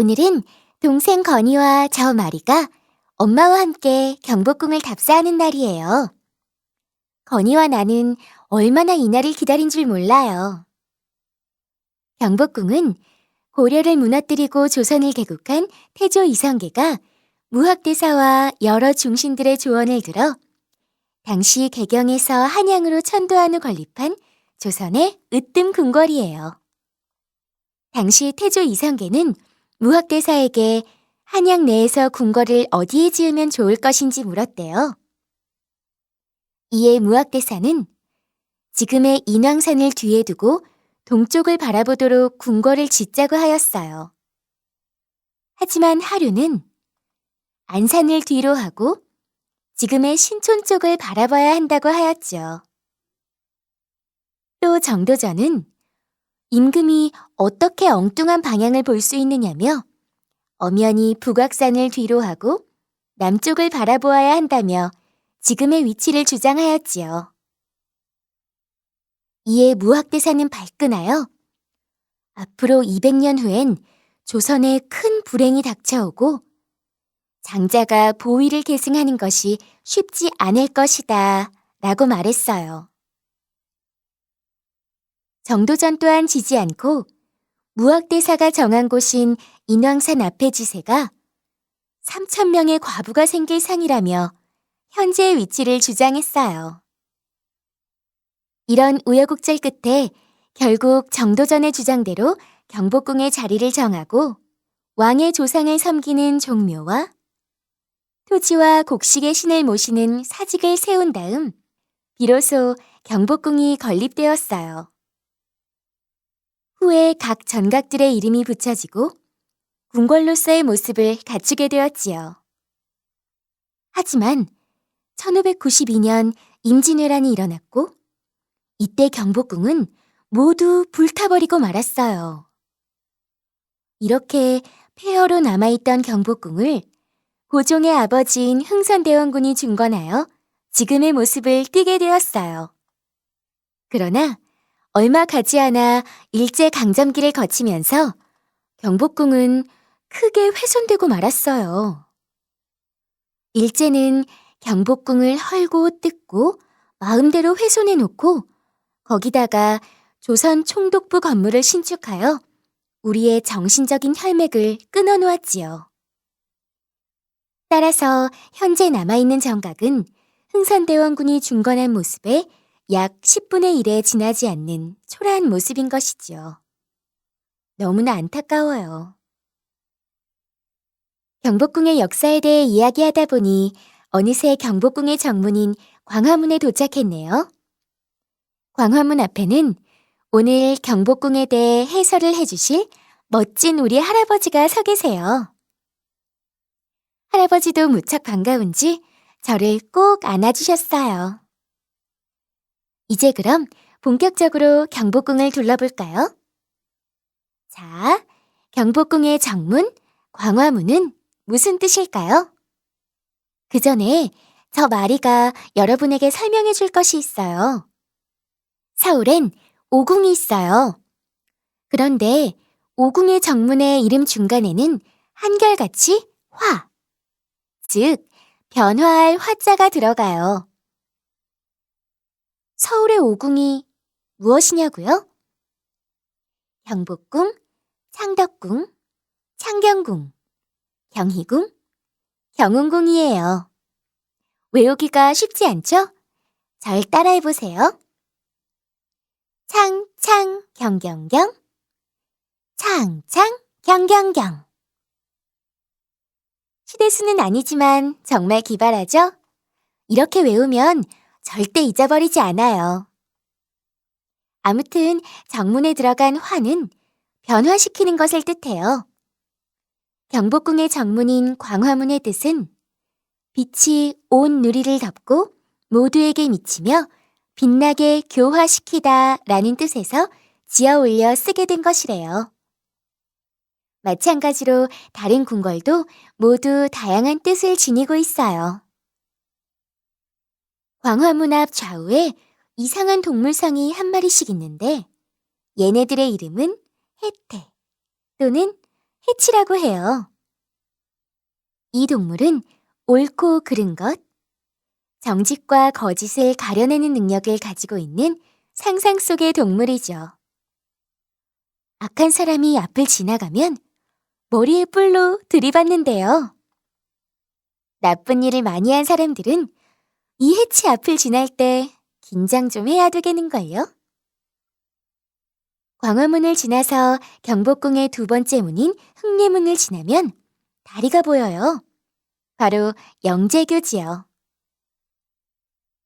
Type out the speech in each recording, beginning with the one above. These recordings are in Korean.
오늘은 동생 건이와 저 마리가 엄마와 함께 경복궁을 답사하는 날이에요. 건이와 나는 얼마나 이 날을 기다린 줄 몰라요. 경복궁은 고려를 무너뜨리고 조선을 개국한 태조 이성계가 무학대사와 여러 중신들의 조언을 들어 당시 개경에서 한양으로 천도한 후 건립한 조선의 으뜸 궁궐이에요. 당시 태조 이성계는 무학대사에게 한양 내에서 궁궐을 어디에 지으면 좋을 것인지 물었대요. 이에 무학대사는 지금의 인왕산을 뒤에 두고 동쪽을 바라보도록 궁궐을 짓자고 하였어요. 하지만 하류는 안산을 뒤로 하고 지금의 신촌 쪽을 바라봐야 한다고 하였죠. 또 정도전은 임금이 어떻게 엉뚱한 방향을 볼 수 있느냐며 엄연히 북악산을 뒤로 하고 남쪽을 바라보아야 한다며 지금의 위치를 주장하였지요. 이에 무학대사는 발끈하여 앞으로 200년 후엔 조선에 큰 불행이 닥쳐오고 장자가 보위를 계승하는 것이 쉽지 않을 것이다 라고 말했어요. 정도전 또한 지지 않고 무학대사가 정한 곳인 인왕산 앞의 지세가 3천 명의 과부가 생길 상이라며 현재의 위치를 주장했어요. 이런 우여곡절 끝에 결국 정도전의 주장대로 경복궁의 자리를 정하고 왕의 조상을 섬기는 종묘와 토지와 곡식의 신을 모시는 사직을 세운 다음 비로소 경복궁이 건립되었어요. 후에 각 전각들의 이름이 붙여지고 궁궐로서의 모습을 갖추게 되었지요. 하지만 1592년 임진왜란이 일어났고 이때 경복궁은 모두 불타버리고 말았어요. 이렇게 폐허로 남아있던 경복궁을 고종의 아버지인 흥선대원군이 중건하여 지금의 모습을 띠게 되었어요. 그러나 얼마 가지 않아 일제 강점기를 거치면서 경복궁은 크게 훼손되고 말았어요. 일제는 경복궁을 헐고 뜯고 마음대로 훼손해 놓고 거기다가 조선 총독부 건물을 신축하여 우리의 정신적인 혈맥을 끊어 놓았지요. 따라서 현재 남아있는 정각은 흥선대원군이 중건한 모습에 약 10분의 1에 지나지 않는 초라한 모습인 것이지요. 너무나 안타까워요. 경복궁의 역사에 대해 이야기하다 보니 어느새 경복궁의 정문인 광화문에 도착했네요. 광화문 앞에는 오늘 경복궁에 대해 해설을 해주실 멋진 우리 할아버지가 서 계세요. 할아버지도 무척 반가운지 저를 꼭 안아주셨어요. 이제 그럼 본격적으로 경복궁을 둘러볼까요? 자, 경복궁의 정문, 광화문은 무슨 뜻일까요? 그 전에 저 마리가 여러분에게 설명해 줄 것이 있어요. 서울엔 오궁이 있어요. 그런데 오궁의 정문의 이름 중간에는 한결같이 화, 즉 변화할 화자가 들어가요. 서울의 오궁이 무엇이냐고요? 경복궁, 창덕궁, 창경궁, 경희궁, 경운궁이에요. 외우기가 쉽지 않죠? 절 따라해보세요. 창 창 경경경 창 창 경경경 시대수는 아니지만 정말 기발하죠? 이렇게 외우면 절대 잊어버리지 않아요. 아무튼 정문에 들어간 화는 변화시키는 것을 뜻해요. 경복궁의 정문인 광화문의 뜻은 빛이 온 누리를 덮고 모두에게 미치며 빛나게 교화시키다 라는 뜻에서 지어 올려 쓰게 된 것이래요. 마찬가지로 다른 궁궐도 모두 다양한 뜻을 지니고 있어요. 광화문 앞 좌우에 이상한 동물상이 한 마리씩 있는데 얘네들의 이름은 해태 또는 해치라고 해요. 이 동물은 옳고 그른 것, 정직과 거짓을 가려내는 능력을 가지고 있는 상상 속의 동물이죠. 악한 사람이 앞을 지나가면 머리에 뿔로 들이받는데요. 나쁜 일을 많이 한 사람들은 이 해치 앞을 지날 때 긴장 좀 해야 되겠는걸요? 광화문을 지나서 경복궁의 두 번째 문인 흑례문을 지나면 다리가 보여요. 바로 영재교지요.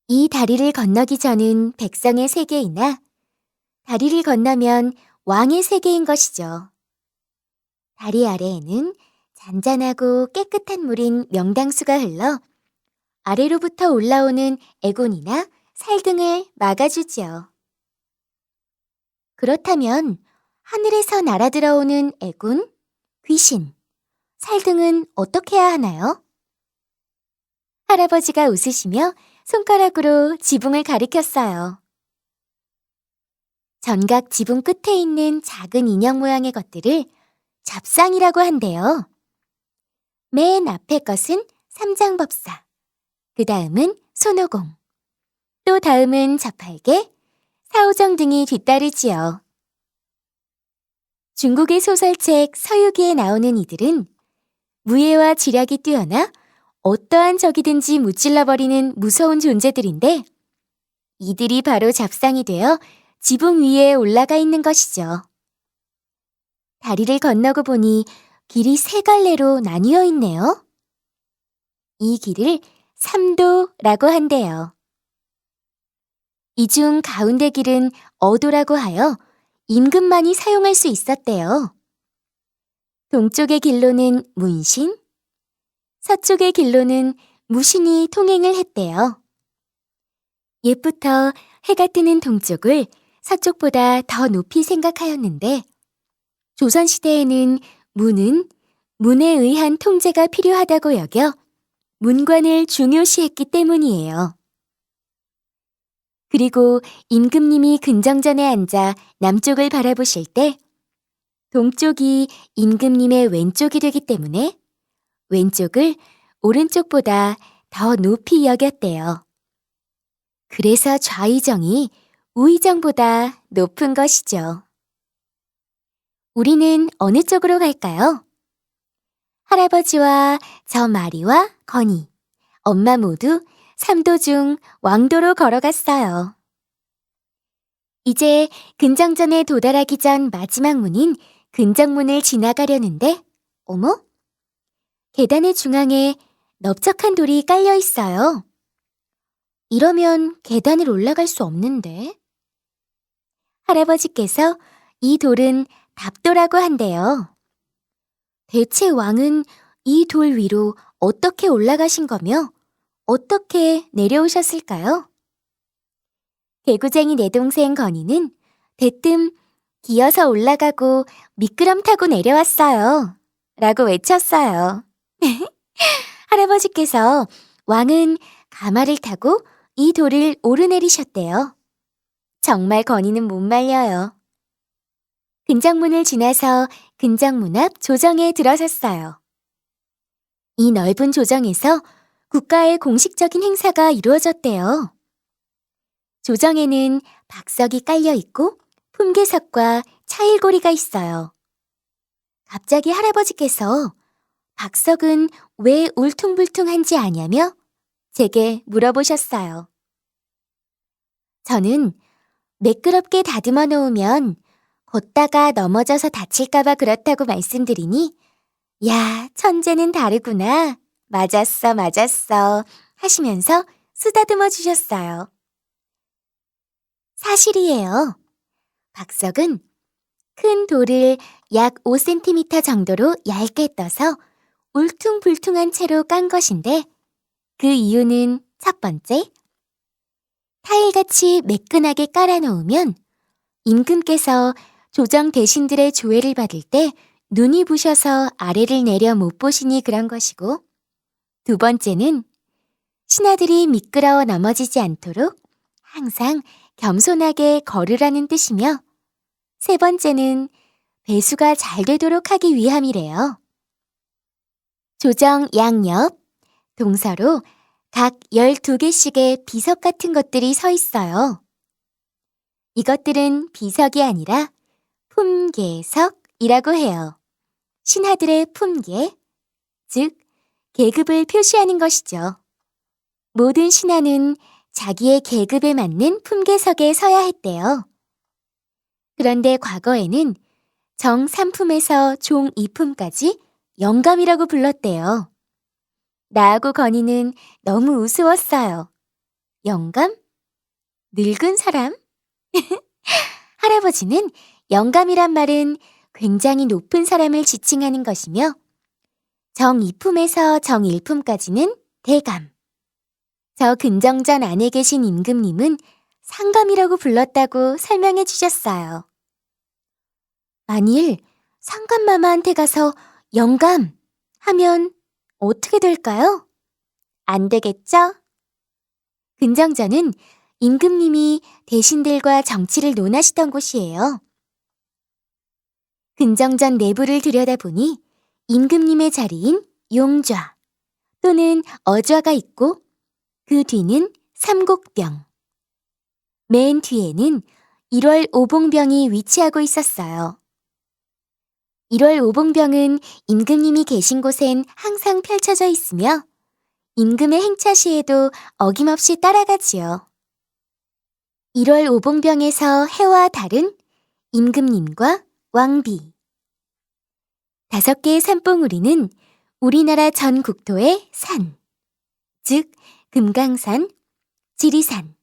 이 다리를 건너기 전은 백성의 세계이나 다리를 건너면 왕의 세계인 것이죠. 다리 아래에는 잔잔하고 깨끗한 물인 명당수가 흘러 아래로부터 올라오는 애곤이나 살 등을 막아주지요. 그렇다면 하늘에서 날아들어오는 애군, 귀신, 살 등은 어떻게 해야 하나요? 할아버지가 웃으시며 손가락으로 지붕을 가리켰어요. 전각 지붕 끝에 있는 작은 인형 모양의 것들을 잡상이라고 한대요. 맨 앞에 것은 삼장법사, 그 다음은 손오공, 또 다음은 자팔계, 사오정 등이 뒤따르지요. 중국의 소설책 서유기에 나오는 이들은 무예와 지략이 뛰어나 어떠한 적이든지 무찔러버리는 무서운 존재들인데 이들이 바로 잡상이 되어 지붕 위에 올라가 있는 것이죠. 다리를 건너고 보니 길이 세 갈래로 나뉘어 있네요. 이 길을 삼도라고 한대요. 이 중 가운데 길은 어도라고 하여 임금만이 사용할 수 있었대요. 동쪽의 길로는 문신, 서쪽의 길로는 무신이 통행을 했대요. 옛부터 해가 뜨는 동쪽을 서쪽보다 더 높이 생각하였는데 조선시대에는 문은 문에 의한 통제가 필요하다고 여겨 문관을 중요시했기 때문이에요. 그리고 임금님이 근정전에 앉아 남쪽을 바라보실 때 동쪽이 임금님의 왼쪽이 되기 때문에 왼쪽을 오른쪽보다 더 높이 여겼대요. 그래서 좌의정이 우의정보다 높은 것이죠. 우리는 어느 쪽으로 갈까요? 할아버지와 저 마리와 건이, 엄마 모두 삼도 중 왕도로 걸어갔어요. 이제 근정전에 도달하기 전 마지막 문인 근정문을 지나가려는데, 어머? 계단의 중앙에 넓적한 돌이 깔려 있어요. 이러면 계단을 올라갈 수 없는데. 할아버지께서 이 돌은 답도라고 한대요. 대체 왕은 이 돌 위로 어떻게 올라가신 거며 어떻게 내려오셨을까요? 개구쟁이 내 동생 건이는 대뜸 기어서 올라가고 미끄럼 타고 내려왔어요. 라고 외쳤어요. 할아버지께서 왕은 가마를 타고 이 돌을 오르내리셨대요. 정말 건이는 못 말려요. 근정문을 지나서 근정문 앞 조정에 들어섰어요. 이 넓은 조정에서 국가의 공식적인 행사가 이루어졌대요. 조정에는 박석이 깔려 있고 품계석과 차일고리가 있어요. 갑자기 할아버지께서 박석은 왜 울퉁불퉁한지 아냐며 제게 물어보셨어요. 저는 매끄럽게 다듬어 놓으면 걷다가 넘어져서 다칠까봐 그렇다고 말씀드리니, 야, 천재는 다르구나. 맞았어, 맞았어. 하시면서 쓰다듬어 주셨어요. 사실이에요. 박석은 큰 돌을 약 5cm 정도로 얇게 떠서 울퉁불퉁한 채로 깐 것인데, 그 이유는 첫 번째, 타일같이 매끈하게 깔아놓으면 임금께서 조정 대신들의 조회를 받을 때 눈이 부셔서 아래를 내려 못 보시니 그런 것이고, 두 번째는 신하들이 미끄러워 넘어지지 않도록 항상 겸손하게 걸으라는 뜻이며, 세 번째는 배수가 잘 되도록 하기 위함이래요. 조정 양옆, 동서로 각 12개씩의 비석 같은 것들이 서 있어요. 이것들은 비석이 아니라 품계석이라고 해요. 신하들의 품계, 즉, 계급을 표시하는 것이죠. 모든 신하는 자기의 계급에 맞는 품계석에 서야 했대요. 그런데 과거에는 정 3품에서 종 2품까지 영감이라고 불렀대요. 나하고 건이는 너무 우스웠어요. 영감? 늙은 사람? 할아버지는 영감이란 말은 굉장히 높은 사람을 지칭하는 것이며 정 2품에서 정 1품까지는 대감. 저 근정전 안에 계신 임금님은 상감이라고 불렀다고 설명해 주셨어요. 만일 상감마마한테 가서 영감 하면 어떻게 될까요? 안 되겠죠? 근정전은 임금님이 대신들과 정치를 논하시던 곳이에요. 근정전 내부를 들여다보니 임금님의 자리인 용좌 또는 어좌가 있고 그 뒤는 삼곡병. 맨 뒤에는 1월 오봉병이 위치하고 있었어요. 1월 오봉병은 임금님이 계신 곳엔 항상 펼쳐져 있으며 임금의 행차 시에도 어김없이 따라가지요. 1월 오봉병에서 해와 달은 임금님과 왕비. 다섯 개의 산봉우리는 우리나라 전 국토의 산, 즉 금강산, 지리산,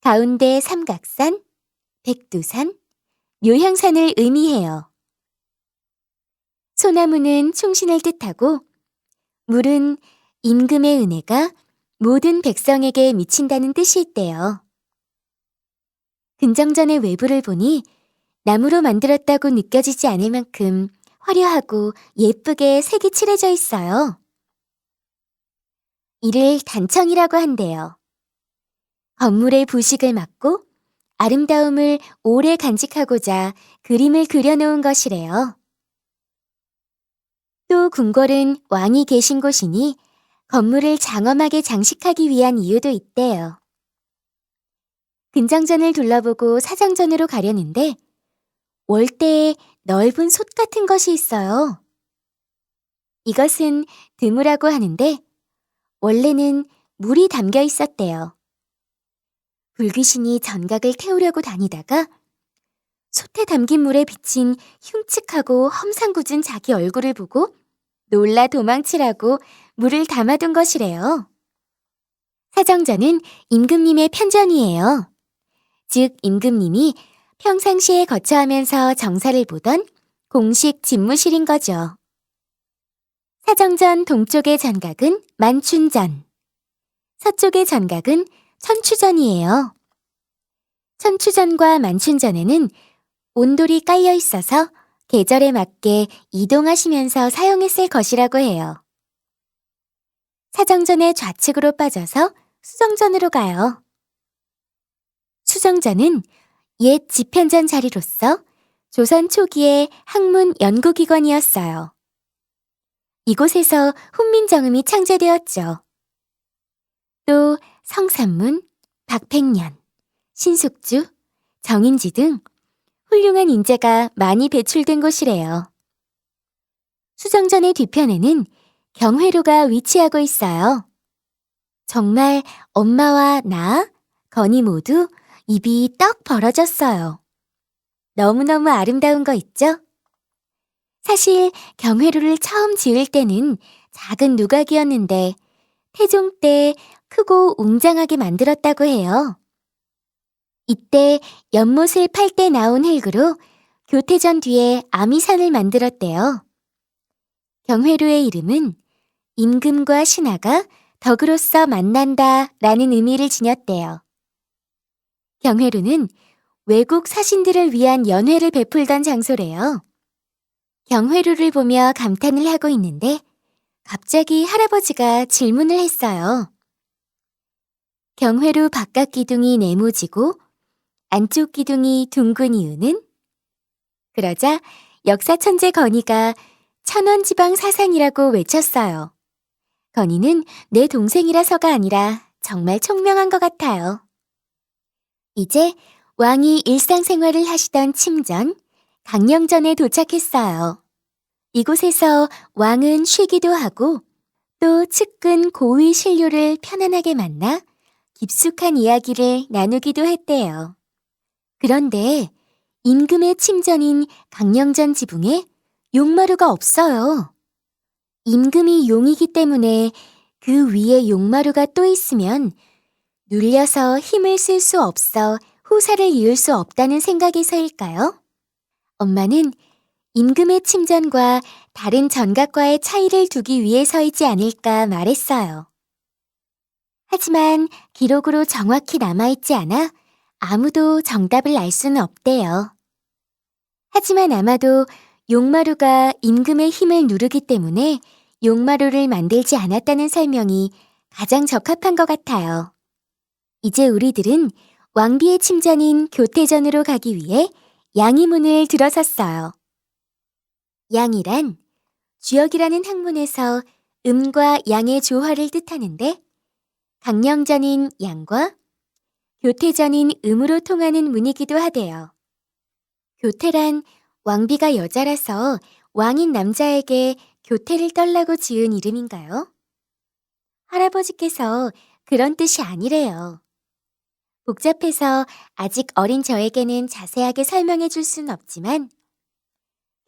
가운데 삼각산, 백두산, 묘향산을 의미해요. 소나무는 충신을 뜻하고 물은 임금의 은혜가 모든 백성에게 미친다는 뜻이 있대요. 근정전의 외부를 보니 나무로 만들었다고 느껴지지 않을 만큼 화려하고 예쁘게 색이 칠해져 있어요. 이를 단청이라고 한대요. 건물의 부식을 막고 아름다움을 오래 간직하고자 그림을 그려놓은 것이래요. 또 궁궐은 왕이 계신 곳이니 건물을 장엄하게 장식하기 위한 이유도 있대요. 근정전을 둘러보고 사정전으로 가려는데 월대에 넓은 솥 같은 것이 있어요. 이것은 드무라고 하는데 원래는 물이 담겨 있었대요. 불귀신이 전각을 태우려고 다니다가 솥에 담긴 물에 비친 흉측하고 험상궂은 자기 얼굴을 보고 놀라 도망치라고 물을 담아둔 것이래요. 사정전은 임금님의 편전이에요. 즉, 임금님이 평상시에 거처하면서 정사를 보던 공식 집무실인 거죠. 사정전 동쪽의 전각은 만춘전, 서쪽의 전각은 천추전이에요. 천추전과 만춘전에는 온돌이 깔려 있어서 계절에 맞게 이동하시면서 사용했을 것이라고 해요. 사정전의 좌측으로 빠져서 수정전으로 가요. 수정전은 옛 집현전 자리로서 조선 초기의 학문 연구기관이었어요. 이곳에서 훈민정음이 창제되었죠. 또 성산문, 박팽년, 신숙주, 정인지 등 훌륭한 인재가 많이 배출된 곳이래요. 수정전의 뒤편에는 경회로가 위치하고 있어요. 정말 엄마와 나, 건이 모두 입이 떡 벌어졌어요. 너무너무 아름다운 거 있죠? 사실 경회로를 처음 지을 때는 작은 누각이었는데 태종 때 크고 웅장하게 만들었다고 해요. 이때 연못을 팔 때 나온 흙으로 교태전 뒤에 아미산을 만들었대요. 경회로의 이름은 임금과 신하가 덕으로서 만난다 라는 의미를 지녔대요. 경회로는 외국 사신들을 위한 연회를 베풀던 장소래요. 경회로를 보며 감탄을 하고 있는데 갑자기 할아버지가 질문을 했어요. 경회로 바깥 기둥이 네모지고 안쪽 기둥이 둥근 이유는? 그러자 역사 천재 건희가 천원지방 사상이라고 외쳤어요. 건희는 내 동생이라서가 아니라 정말 총명한 것 같아요. 이제 왕이 일상생활을 하시던 침전, 강령전에 도착했어요. 이곳에서 왕은 쉬기도 하고 또 측근 고위 신료를 편안하게 만나 깊숙한 이야기를 나누기도 했대요. 그런데 임금의 침전인 강령전 지붕에 용마루가 없어요. 임금이 용이기 때문에 그 위에 용마루가 또 있으면 눌려서 힘을 쓸 수 없어 후사를 이을 수 없다는 생각에서일까요? 엄마는 임금의 침전과 다른 전각과의 차이를 두기 위해서이지 않을까 말했어요. 하지만 기록으로 정확히 남아있지 않아 아무도 정답을 알 수는 없대요. 하지만 아마도 용마루가 임금의 힘을 누르기 때문에 용마루를 만들지 않았다는 설명이 가장 적합한 것 같아요. 이제 우리들은 왕비의 침전인 교태전으로 가기 위해 양이문을 들어섰어요. 양이란 주역이라는 학문에서 음과 양의 조화를 뜻하는데 강령전인 양과 교태전인 음으로 통하는 문이기도 하대요. 교태란 왕비가 여자라서 왕인 남자에게 교태를 떨라고 지은 이름인가요? 할아버지께서 그런 뜻이 아니래요. 복잡해서 아직 어린 저에게는 자세하게 설명해 줄 순 없지만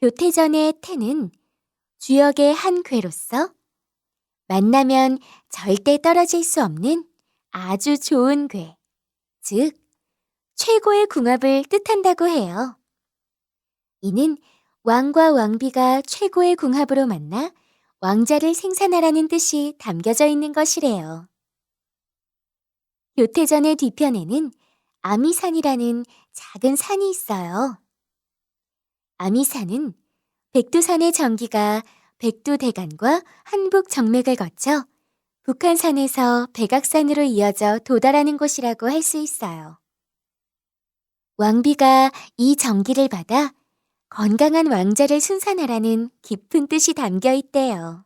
교태 전의 태는 주역의 한 괴로서 만나면 절대 떨어질 수 없는 아주 좋은 괴, 즉 최고의 궁합을 뜻한다고 해요. 이는 왕과 왕비가 최고의 궁합으로 만나 왕자를 생산하라는 뜻이 담겨져 있는 것이래요. 교태전의 뒤편에는 아미산이라는 작은 산이 있어요. 아미산은 백두산의 전기가 백두대간과 한북 정맥을 거쳐 북한산에서 백악산으로 이어져 도달하는 곳이라고 할 수 있어요. 왕비가 이 전기를 받아 건강한 왕자를 순산하라는 깊은 뜻이 담겨 있대요.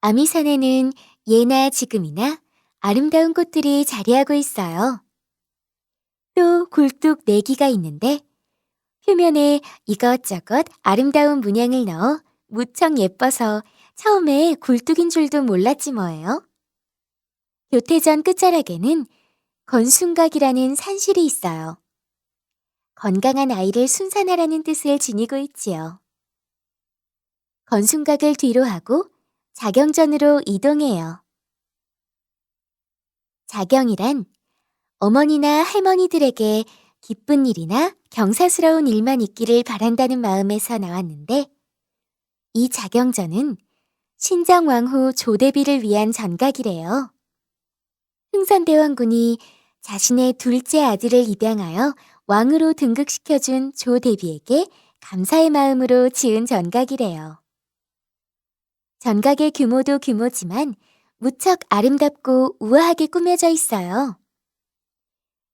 아미산에는 예나 지금이나 아름다운 꽃들이 자리하고 있어요. 또 굴뚝 네기가 있는데 표면에 이것저것 아름다운 문양을 넣어 무척 예뻐서 처음에 굴뚝인 줄도 몰랐지 뭐예요. 교태전 끝자락에는 건순각이라는 산실이 있어요. 건강한 아이를 순산하라는 뜻을 지니고 있지요. 건순각을 뒤로 하고 자경전으로 이동해요. 자경이란 어머니나 할머니들에게 기쁜 일이나 경사스러운 일만 있기를 바란다는 마음에서 나왔는데 이 자경전은 신정왕후 조대비를 위한 전각이래요. 흥선대왕군이 자신의 둘째 아들을 입양하여 왕으로 등극시켜준 조대비에게 감사의 마음으로 지은 전각이래요. 전각의 규모도 규모지만 무척 아름답고 우아하게 꾸며져 있어요.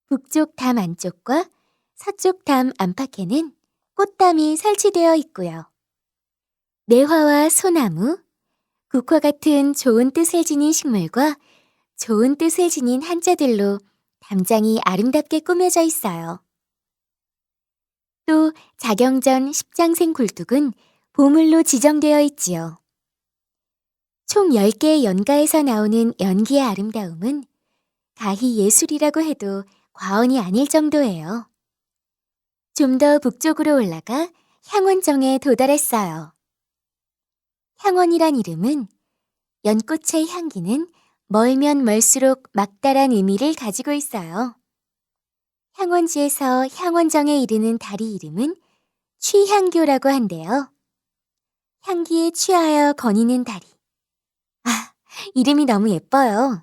북쪽 담 안쪽과 서쪽 담 안팎에는 꽃담이 설치되어 있고요. 매화와 소나무, 국화 같은 좋은 뜻을 지닌 식물과 좋은 뜻을 지닌 한자들로 담장이 아름답게 꾸며져 있어요. 또 자경전 십장생 굴뚝은 보물로 지정되어 있지요. 총 10개의 연가에서 나오는 연기의 아름다움은 가히 예술이라고 해도 과언이 아닐 정도예요. 좀 더 북쪽으로 올라가 향원정에 도달했어요. 향원이란 이름은 연꽃의 향기는 멀면 멀수록 막달한 의미를 가지고 있어요. 향원지에서 향원정에 이르는 다리 이름은 취향교라고 한대요. 향기에 취하여 거니는 다리. 아, 이름이 너무 예뻐요.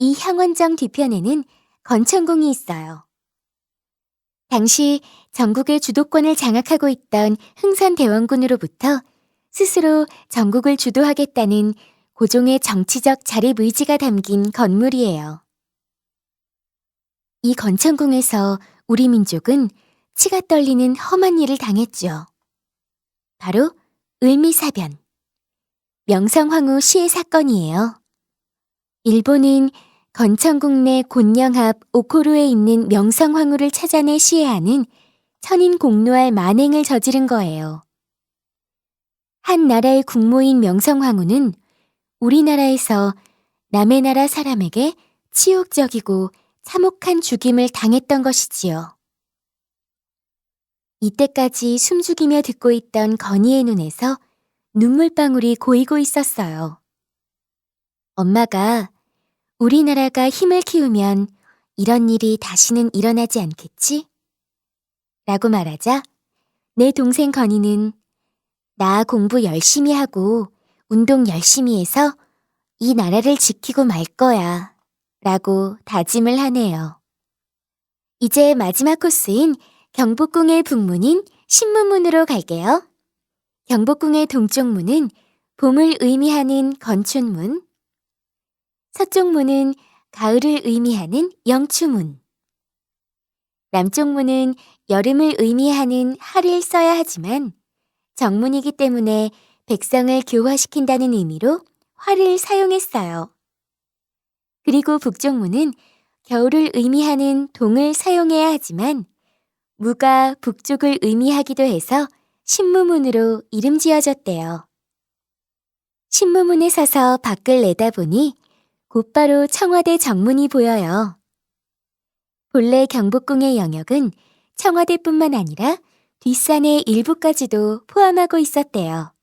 이 향원정 뒤편에는 건천궁이 있어요. 당시 전국의 주도권을 장악하고 있던 흥선대원군으로부터 스스로 전국을 주도하겠다는 고종의 정치적 자립 의지가 담긴 건물이에요. 이 건천궁에서 우리 민족은 치가 떨리는 험한 일을 당했죠. 바로 을미사변. 명성황후 시해 사건이에요. 일본은 건천국 내 곤령 앞 오코로에 있는 명성황후를 찾아내 시해하는 천인 공노할 만행을 저지른 거예요. 한 나라의 국모인 명성황후는 우리나라에서 남의 나라 사람에게 치욕적이고 참혹한 죽임을 당했던 것이지요. 이때까지 숨죽이며 듣고 있던 건희의 눈에서 눈물방울이 고이고 있었어요. 엄마가 우리나라가 힘을 키우면 이런 일이 다시는 일어나지 않겠지? 라고 말하자 내 동생 건희는 나 공부 열심히 하고 운동 열심히 해서 이 나라를 지키고 말 거야. 라고 다짐을 하네요. 이제 마지막 코스인 경복궁의 북문인 신문문으로 갈게요. 경복궁의 동쪽 문은 봄을 의미하는 건춘문, 서쪽 문은 가을을 의미하는 영추문, 남쪽 문은 여름을 의미하는 하를 써야 하지만 정문이기 때문에 백성을 교화시킨다는 의미로 화를 사용했어요. 그리고 북쪽 문은 겨울을 의미하는 동을 사용해야 하지만 무가 북쪽을 의미하기도 해서 신무문으로 이름 지어졌대요. 신무문에 서서 밖을 내다보니 곧바로 청와대 정문이 보여요. 본래 경복궁의 영역은 청와대뿐만 아니라 뒷산의 일부까지도 포함하고 있었대요.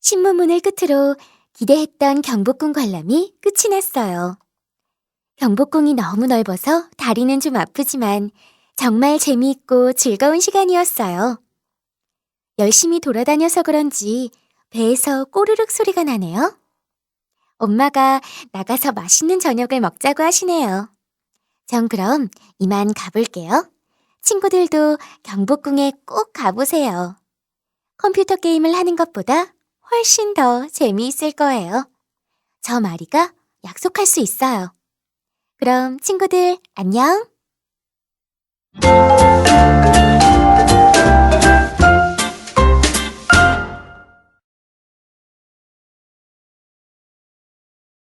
신무문을 끝으로 기대했던 경복궁 관람이 끝이 났어요. 경복궁이 너무 넓어서 다리는 좀 아프지만 정말 재미있고 즐거운 시간이었어요. 열심히 돌아다녀서 그런지 배에서 꼬르륵 소리가 나네요. 엄마가 나가서 맛있는 저녁을 먹자고 하시네요. 전 그럼 이만 가볼게요. 친구들도 경복궁에 꼭 가보세요. 컴퓨터 게임을 하는 것보다 훨씬 더 재미있을 거예요. 저 마리가 약속할 수 있어요. 그럼 친구들 안녕!